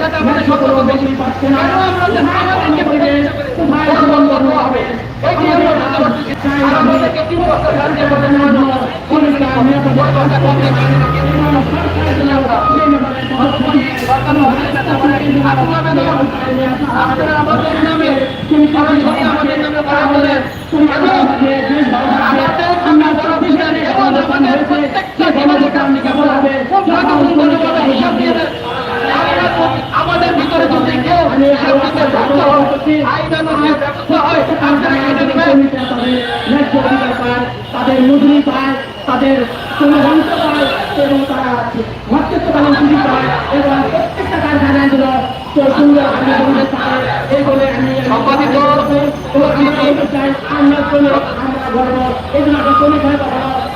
সাথে আমাদের সম্পর্ক বেশি কেন আমরা আমাদেরকে বন্ধ দেওয়া হবে। এই যে আমাদেরকে তিন বছর রাজ্যের মধ্যে আপনারা আমাদের নামে আমাদের নামে করা হলে আমাদের তাদের মজুরি পায় তাদের কোনো অংশ পায় এবং তারা চুরি পায় এবং প্রত্যেকটা সম্মানিত আমরা আমরা আমরা গর্ব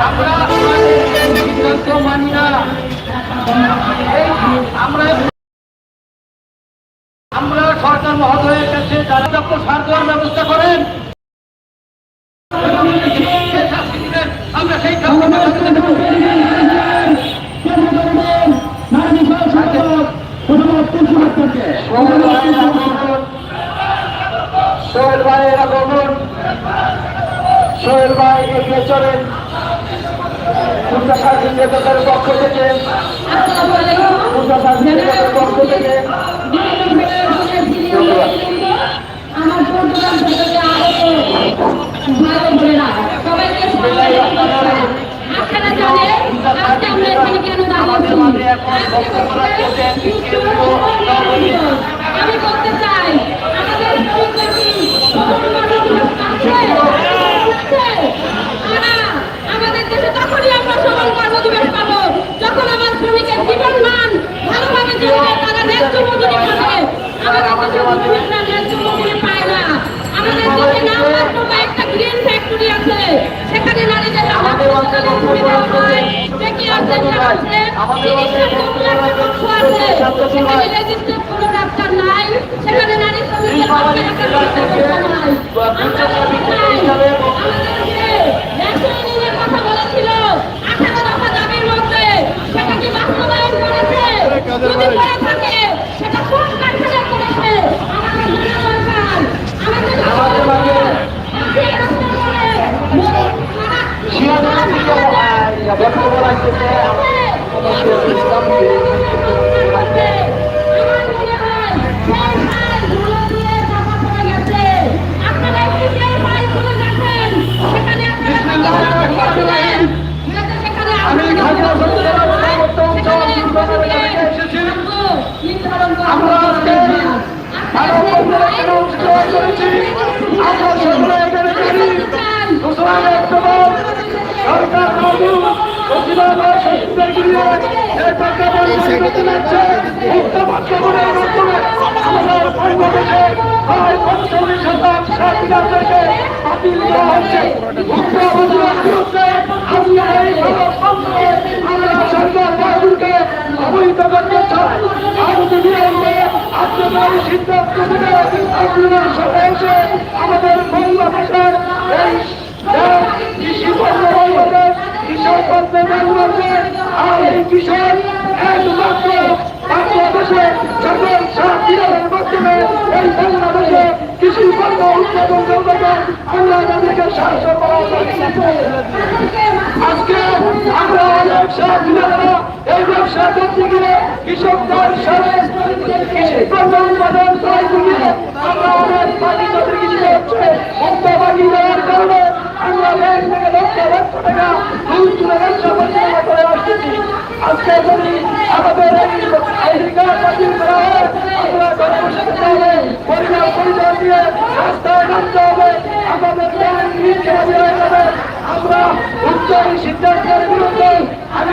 আমরা মানি আমরা সরকার মহোদয়ের কাছে যারা যত সার দেওয়ার ব্যবস্থা করেন আমরা সেই সোহেল ভাই এরা বলুন সোহেল ভাই এগিয়ে চলেন। সিদ্দিকের পক্ষ থেকে থেকে আগত ভালো বোনেরা সবাইকে আপনারা জানেন আজকে আমরা এখানে কেন দাঁড়িয়েছি আজকে হচ্ছে বিশ্ব শ্রমিক দিবস। আমি বলতে চাই আমাদের শ্রমিকরা কি আমাদের দেশে তখনই আমরা সমান কর্মদিবস পাবো যখন আমার শ্রমিকের জীবন মান ভালোভাবে চলবে তারা ন্যায্য মজুরি পাবে আমাদের দেশে শ্রমিকরা ন্যায্য মজুরি পায় না আমাদের দেশে নামমাত্র কয়েকটা গ্রিন ফ্যাক্টরি আছে সেখানে নারীদের হাসপাতালে সুবিধা হয় ডেকেয়ার সেন্টার আছে চিকিৎসা কমপ্লেক্সের পক্ষ আছে সেখানে রেজিস্টার্ড কোনো ডাক্তার নাই সেখানে নারী শ্রমিকদের পক্ষে একটা চিকিৎসা ব্যবস্থা নাই আমরা আমাদেরকে ন্যাশনাল ইউনিয়নের কথা বলেছিল আঠারো দফা দাবির মধ্যে সেটা কি বাস্তবায়ন করেছে যদি করে থাকে সেটা কোন কারখানা করেছে? আমাদের জানা দরকার। আমাদের করে বক্তব্য রাখতেছে আমরা সরকার বাবুকে অবহিত করতে চাই আগামী এই সিদ্ধান্ত থেকে আপনাদের এসে আমাদের বাংলাদেশের এই কৃষি পণ্য বাংলাদেশ কৃষক পণ্য বাংলাদেশ আর এই কৃষক একমাত্র বাংলাদেশে সকল সাহায্যের মাধ্যমে এই বাংলাদেশে কৃষি পণ্য উৎপাদন করবে আমরা সাহায্য করা আজকে আমরা ব্যবসা বিধানা এই ব্যবসা করতে গিয়ে কৃষকদের সাথে কৃষি পণ্য উৎপাদন করতে গিয়ে আমরা অনেক বাকি তাদের কিছু হচ্ছে মুক্ত দেওয়ার কারণে আমরা ব্যাংক থেকে লক্ষ লক্ষ টাকা দুই তুলে ব্যবসা পরিচালনা করে আসতেছি। আজকে যদি আমাদের এই রিকার বাতিল করা হয় আমরা ঘরে বসে থাকতে হবে পরিবার পরিবার দিয়ে রাস্তায় নামতে হবে আমাদের ব্যাংক ঋণ হয়ে যাবে আমরা উচ্চ এই সিদ্ধান্তের বিরুদ্ধে আমি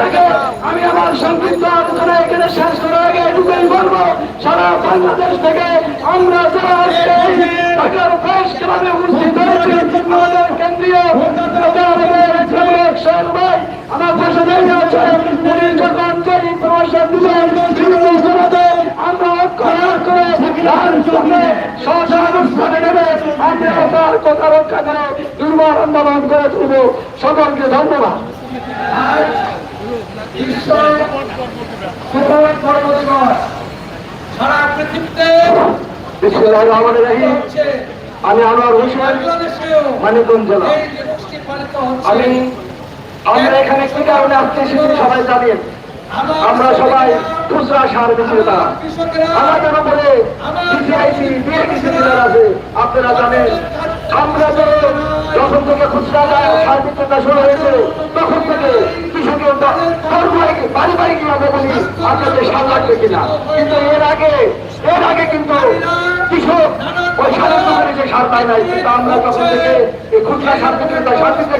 থেকে আমি আমার সংক্ষিপ্ত আলোচনা এখানে শেষ করার আগে এটুকুই বলব, সারা বাংলাদেশ থেকে আমরা যারা কেন্দ্রীয় আমার তার কথা রক্ষা করে দুর্বার আন্দোলন করে তুলব। সকলকে ধন্যবাদ। সারা পৃথিবীতে বিসমুল্লাহির রহমানির রহিম। আমি আনোয়ার হোসেন, মানিকগঞ্জ জেলা। আমি আমরা এখানে কি কারণে আসতে এসেছি সবাই জানেন আমরা সবাই খুচরা সার বিক্রেতা। আমাদের উপরে বিসিআইসি বিএডিসি আছে। আপনারা জানেন আমরা তো যখন থেকে খুচরা সার বিক্রেতা শুরু হয়েছে তখন থেকে কৃষকের বাড়ি বাড়ি বাড়ি বলি আপনাদের সার লাগবে কিনা? কিন্তু এর আগে এর আগে কিন্তু কৃষক ওই সারের দোকানে যে সার পায় নাই, কিন্তু আমরা যখন থেকে এই খুচরা সার বিক্রেতা সার বিক্রি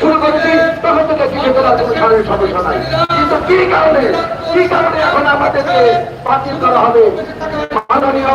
শুরু- করেছি, তখন থেকে কৃষকের আছে সারের সমস্যা নাই। কিন্তু কি কারণে? কি কারণে এখন আমাদেরকে বাতিল করা হবে? মাননীয়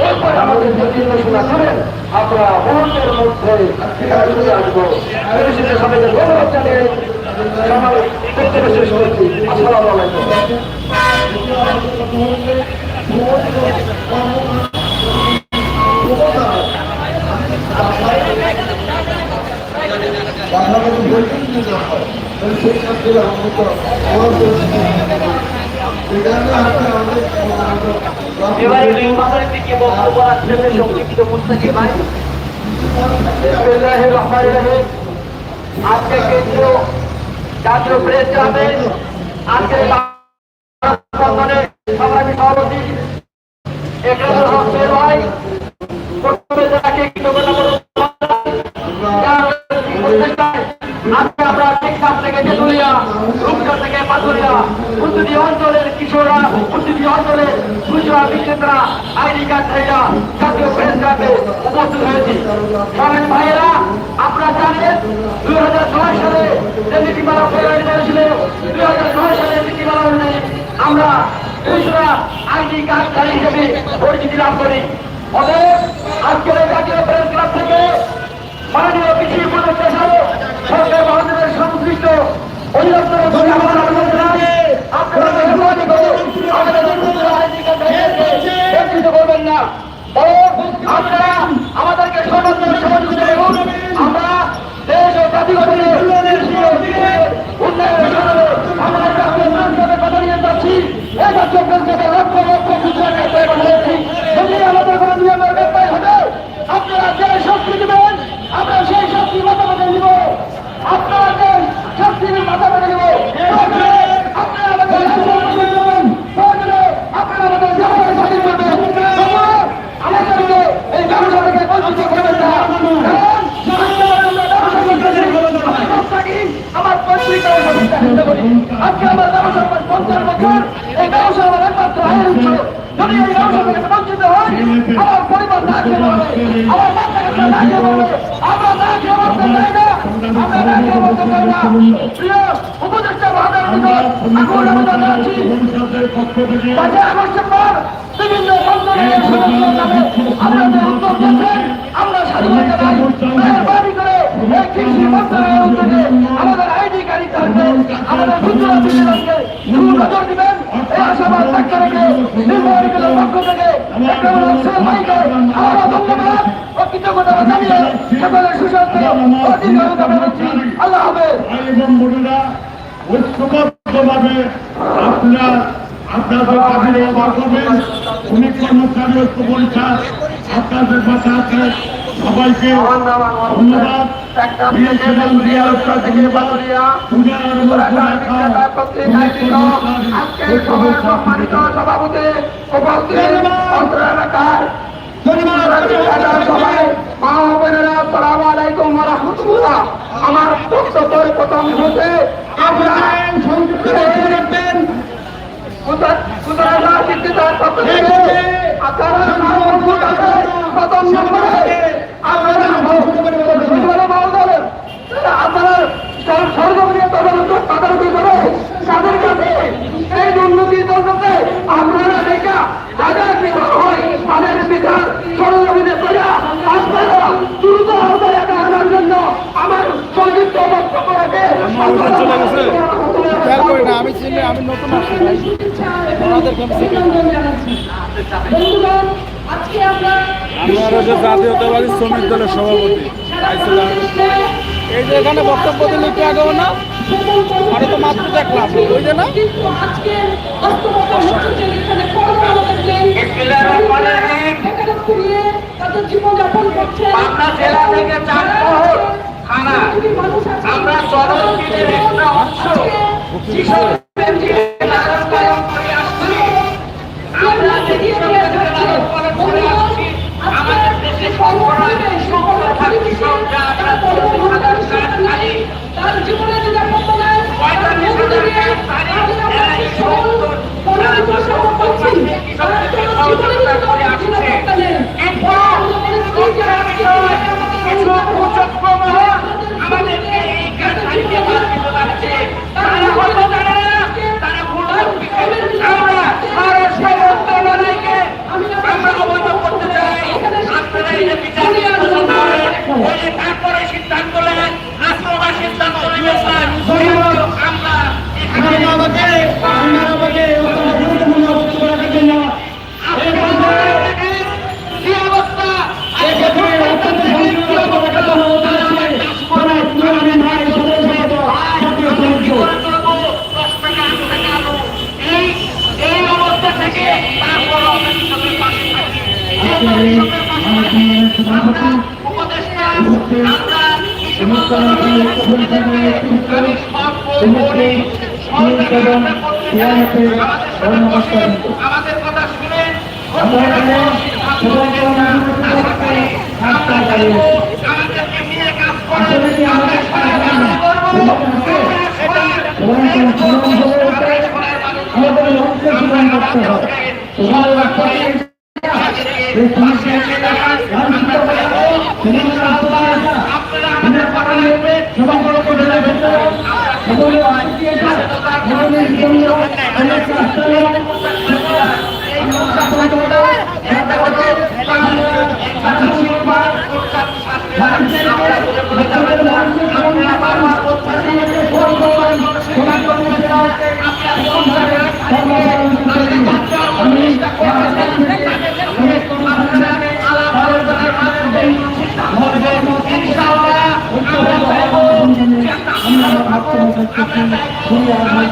এরপরে আমাদের যে নির্দেশনা করেন আমরা মুহূর্তের মধ্যে আসব। সবাইকে ধন্যবাদ জানিয়ে এবারে নির্বাচনের দিকে বক্তব্য রাখছেন সংক্ষিপ্ত মুস্তাকি ভাই। আজকে কেন্দ্রীয় জাতীয় প্রেস যাবে আজকে ভাইয়েরা দুই হাজার দুই হাজার ছয় সালে আমরা আইনি কাজ হিসেবে পরিচিতি লাভ করি। অতএব আজকের এই জাতীয় প্রেস ক্লাব থেকে মাননীয় কৃষি উপদেষ্টা সহ সরকার মহাজনের সংশ্লিষ্ট অধিদপ্তর প্রতি আমার আবেদন জানাই, আপনারা মেহরবানি করে আমাদের খুচরা আইডি কার্ড ধারীদেরকে বঞ্চিত করবেন না বরং আপনারা আমাদেরকে সর্বোচ্চ সহযোগিতা করুন আমরা দেশ ও জাতি গঠনে দেশীয় দিকের উন্নয়নের জন্য আমাদের জাতীয় প্রেসক্লাবের কথা নিয়ে যাচ্ছি এই জাতীয় প্রেসক্লাবে লক্ষ লক্ষ খুচরা কার্ড বানিয়েছি যদি আমাদের কোনো নিয়মের ব্যাপার হবে আপনারা যে শক্তি দেবেন আমরা সেই শক্তি কি মাথা মেরে নিব আপনাদের শক্তির মাথা মেরে নিব আপনারা আমাদের আপনারা আমাদের জনগণের স্বাধীন করবেন আমাদেরকে এই ব্যবসা থেকে বঞ্চিত করবেন না আমার পত্রিকা আজকে আমার ব্যবসা পঞ্চাশ বছর এই ব্যবসা আমার একমাত্র আয়ের উৎস যদি এই ব্যবসা থেকে বঞ্চিত হয় আমার পরিবার না খেয়ে মরবে আমার বাচ্চা কাচ্চা না খেয়ে মরবে আমরা না খেয়ে মরতে চাই না আমরা না খেয়ে মরতে চাই না প্রিয় উপদেষ্টা মহাদার নিকট এখন আমি জানাচ্ছি পাঁচই আগস্টের মন্ত্রণালয়ের আমাদের আইডি কার্ড থাকবে আমাদের নজর দিবেন এই আশাবাদ ব্যক্ত রেখে পক্ষ থেকে ধন্যবাদ ও কৃতজ্ঞতা জানিয়ে সকলের সুস্বাস্থ্য আল্লাহ ঐক্যবদ্ধভাবে আপনারা আপনাদের ব্যবহার করবেন উনি কর্মচারী ঐক্য পরীক্ষা আপনাদের পাশে আছে। সবাইকে ধন্যবাদ। সভাপতি এলাকার আমার বক্তব্যের প্রথম হতে আপনারা সংযুক্ত রাখবেন কুতরালা শিক্ষিতার পক্ষ থেকে আপনারা নামভুল আছে প্রথম নম্বরে আপনারা আপনারা মহোদয় আপনারা সর্বপ্রিয় তদন্ত তদারকি করে তাদের কাছে এই দুর্নীতি তদন্তে আপনারা দেখা হাজার বিচার হয় তাদের বিচার সরজমিনে করিয়া আপনারা দ্রুত আওতায় এটা আনার জন্য আমার সংযুক্ত বক্তব্য রাখে আমি চিনি আমি নতুন আসছি আমি হচ্ছে জাতীয়তাবাদী শ্রমিক দলের সভাপতি এই যে এখানে বক্তব্য দিলে একটু আগেও না? আরে তো মাত্র দেখলাম। ওই যে না? যে জীবনযাপন করছে জেলা থেকে চার থানা আমরা চরমদিনের একটা অংশ কৃষকদের যে লালন পালন করে আসছি আমরা যে কৃষকদের লালন পালন করে আসছি আমাদের দেশে সর্বরায় সুস্থ থাকবে যা আমরা খালি তার জীবনে নিরাপত্তা পঁয়তাল্লিশ হাজার টাকা এরা এই সমস্ত যারা কৃষক করছে কৃষকদেরকে সহযোগিতা করে আসছে কিন্তু কিছু কুচক্র মহল আমাদেরকে এই কাজটাকে বাদ দিতে লাগছে তারা হয়তো জানে না তারা ভুল করতেছে আমরা আরও সমস্ত লড়াইকে আমরা অবৈধ করতে চাই আপনারা এই যে বিচার বিশ্লেষণ করেন ওই যে তারপরে সিদ্ধান্ত নেন রাষ্ট্রবাদ সিদ্ধান্ত নেবেন না আমরা এখানে আমাকে আমাকে গুরুত্বপূর্ণ বক্তব্য রাখার জন্য কি অবস্থা এই অবস্থা থেকে তারপর আমরা কৃষকের পাশে থাকি উপদেষ্টা আমরা আমাদের কথা শুনে আমাদেরকে নিয়ে কাজ করেন আমরা সবাই আপনারা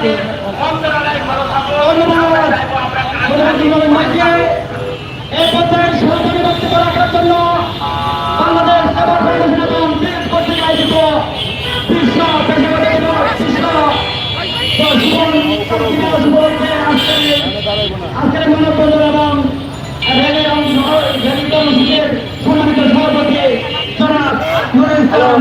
এই পর্যায়ে সরকারি বক্তব্য রাখার জন্য বাংলাদেশ আবার ফাউন্ডেশন এবং প্রেস কর্তৃক আয়োজিত বিশ্ব পেশাগত বিশ্ব আজকের মানববন্ধন এবং রেলের সভাপতি জনাব নুরুল ইসলাম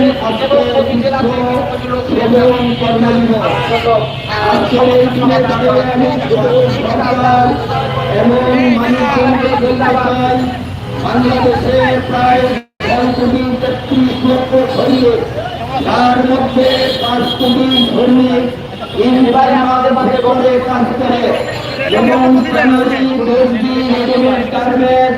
বাংলাদেশে প্রায় কোটি তেত্রিশ লক্ষ শ্রমিক তার মধ্যে পাঁচ কোটি শ্রমিক ইনভার আমাদের মাঝে বসে কাজ করে যেমন গার্মেন্ট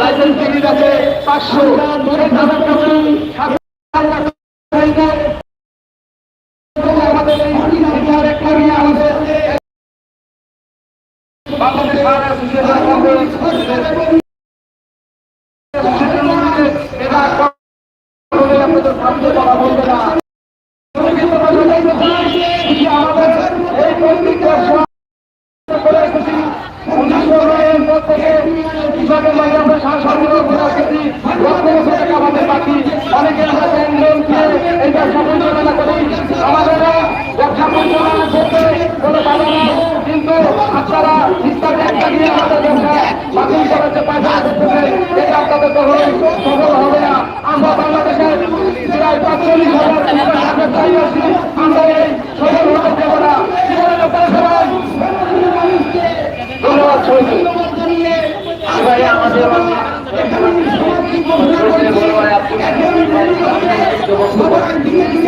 লাইসেন্স গেছে পাঁচশো আমাদের এই অধিকার করি আমাদের বাংলাদেশ অ্যাসোসিয়েশন অনেকে আমরা কম এই ব্যবসা পরিচালনা করি আমাদের ব্যবসা পরিচালনা করতে কোনো বাধা নেই কিন্তু আপনারা ইত্যাদি একটা দিয়ে আমাদের এটা আপনাদের কখনোই বক্তব্য।